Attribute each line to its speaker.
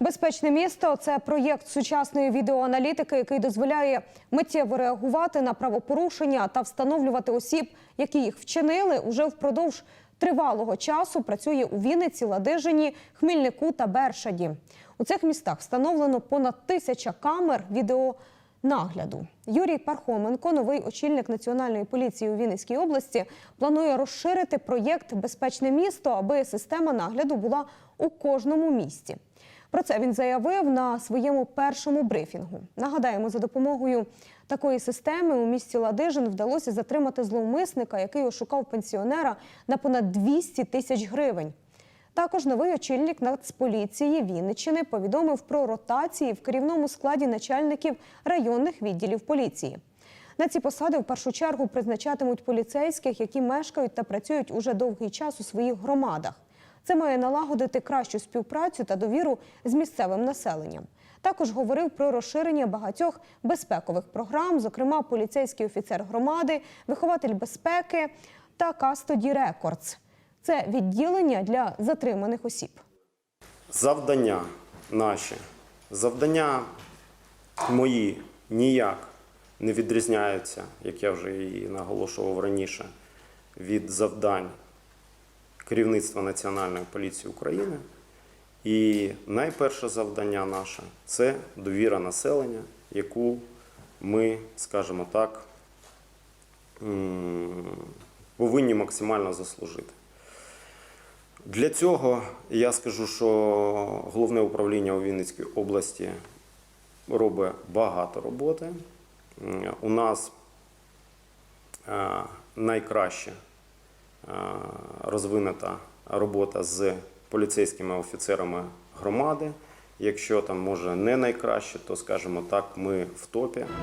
Speaker 1: Безпечне місто це проєкт сучасної відеоаналітики, який дозволяє миттєво реагувати на правопорушення та встановлювати осіб, які їх вчинили. Уже впродовж тривалого часу працює у Вінниці, Ладижині, Хмільнику та Бершаді. У цих містах встановлено понад тисяча камер відеонагляду. Юрій Пархоменко, новий очільник національної поліції у Вінницькій області, планує розширити проєкт Безпечне місто, аби система нагляду була у кожному місті. Про це він заявив на своєму першому брифінгу. Нагадаємо, за допомогою такої системи у місті Ладижин вдалося затримати зловмисника, який ошукав пенсіонера на понад 200 тисяч гривень. Також новий очільник Нацполіції Вінниччини повідомив про ротації в керівному складі начальників районних відділів поліції. На ці посади в першу чергу призначатимуть поліцейських, які мешкають та працюють уже довгий час у своїх громадах. Це має налагодити кращу співпрацю та довіру з місцевим населенням. Також говорив про розширення багатьох безпекових програм, зокрема поліцейський офіцер громади, вихователь безпеки та Custody Records. Це відділення для затриманих осіб.
Speaker 2: Завдання наші, завдання мої ніяк не відрізняються, як я вже і наголошував раніше, від завдань керівництва Національної поліції України. І найперше завдання наше це довіра населення, яку ми, скажімо так, повинні максимально заслужити. Для цього я скажу, що головне управління у Вінницькій області робить багато роботи. У нас е, найкраще розвинута робота з поліцейськими офіцерами громади. Якщо там може не найкраще, то скажімо так, ми в топі.